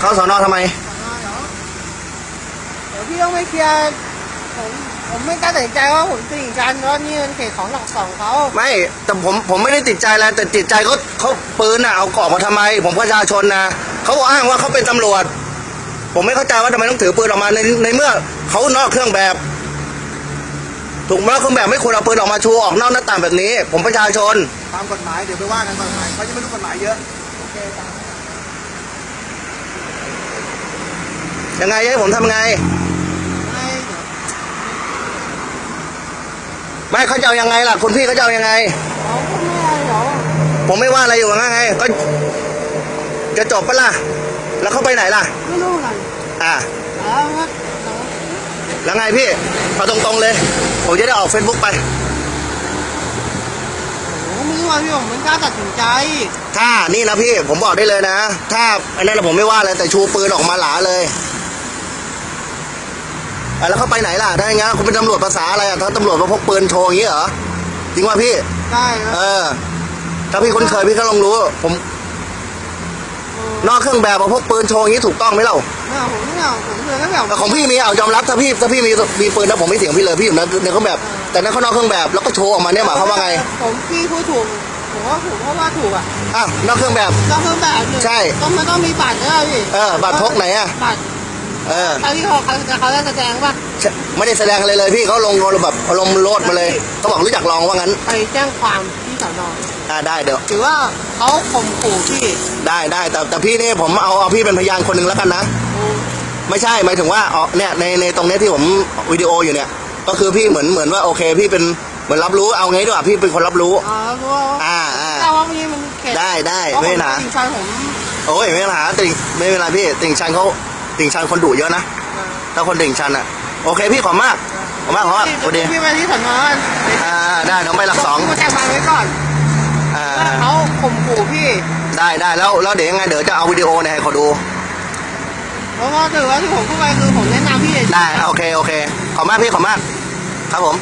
เข้าสอนอทำไม เดี๋ยวพี่ต้องไปเคลียร์ผมผมไม่กล้าตัดสินใจว่าผมติดกันเพราะนี่มันเขตของหลักสองเขาไม่ แต่ผมผมไม่ได้ติดใจอะไรแต่ติดใจเขาเขาปืนอะเอากรอบมาทำไม ผมประชาชนนะเขาอ้างว่าเขาเป็นตำรวจ ผมไม่เข้าใจว่าทำไมต้องถือปืนออกมาในในเมื่อเขานอกเครื่องแบบถูกไหมเครื่องแบบไม่ควรเอาปืนออกมาชูออกนอกหน้าต่างแบบนี้ ผมประชาชน ตามกฎหมายเดี๋ยวไปว่ากันกฎหมายเขาจะไม่รู้กฎหมายเยอะ โอเคจ้ะ ยังไงจะให้ผมทำไงไม่เดี๋ยวไม่เขาจะเอายังไงล่ะคุณพี่เขาจะเอายังไงเขาก็ไม่อะไรหรอกผมไม่ว่าอะไรอยู่ว่าไง ก็จะจบปะล่ะ แล้วเขาไปไหนล่ะ ไม่รู้กันอ่าแล้วก็แล้วไงพี่เอาตรงๆเลย ผมจะได้ออกเฟซบุ๊กไปผมก็ไม่รู้ว่าพี่ผมไม่กล้าตัดสินใจ ถ้านี่นะพี่ผมบอกได้เลยนะ ถ้าอันนั้นนะผมไม่ว่าเลยแต่ชูปืนออกมาหลาเลย อะแล้วเขาไปไหนล่ะถ้าอย่างงั้นคุณเป็นตำรวจภาษาอะไรอะถ้าตำรวจมาพกปืนโชว์อย่างนี้เหรอจริงว่าพี่ ได้ครับเออถ้าพี่คุ้นเคยพี่ก็ลองรู้ ผม นอกเครื่องแบบมาพกปืนโชว์อย่างนี้ถูกต้องไหมเล่าไม่เอาผมไม่เอาผมเลยก็แบบแต่ของพี่มีเอายอมรับถ้าพี่ถ้าพี่มีมีปืนนะผมไม่เถียงพี่เลยพี่อยู่ในในเครื่องแบบ แต่นั้นเขานอกเครื่องแบบแล้วก็โชว์ออกมาเนี่ยหมายความว่าไงผมพี่พูดถูกผมว่าถูกเพราะว่าถูกอะอ้าวนอกเครื่องแบบต้องเครื่องแบบหนึ่งใช่ ต้องมันต้องมีบัตรด้วยพี่เออบัตรพกไหนอะบัตร เออตอนที่เขาเขาเขาได้แสดงว่าไม่ได้แสดงอะไรเลยพี่เขาลงแบบอารมณ์โลดมาเลยเขาบอกรู้จักลองว่างั้นไปแจ้งความที่สอนออ่าได้เดี๋ยวถือว่าเขาข่มขู่พี่ได้ได้แต่แต่พี่นี่ผมเอาเอาพี่เป็นพยานคนหนึ่งแล้วกันนะ ไม่ใช่หมายถึงว่าอ๋อเนี่ยในในตรงเนี้ยที่ผมวิดีโออยู่เนี่ย ก็คือพี่เหมือนเหมือนว่าโอเค พี่เป็นเหมือนรับรู้เอาไงดีกว่าพี่เป็นคนรับรู้อ่ารู้ว่าอ่าอ่าแต่ว่านี่มันเขตได้ได้เพราะไม่ผมเป็นไรจริงใจผมโอ้ยไม่เป็นไรติ่งไม่เป็นไรพี่ติ่งชันเขา ติ่งชันคนดุเยอะนะ ถ้าคนติ่งชันอะ โอเคพี่ขอบมาก ขอบมากขอบมากสวัสดีพี่ไปที่สอนออ่าได้น้องไปหลักสองมาแจ้งความไว้ก่อนอ่าว่าเขาข่มขู่พี่ ได้ได้แล้วแล้วเดี๋ยวยังไงเดี๋ยวจะเอาวิดีโอเนี่ยให้เขาดูเพราะว่าถือว่าที่ผมพูดไปคือผมแนะนำพี่เฉยๆได้โอเคโอเคขอบมากพี่ขอบมาก ครับผม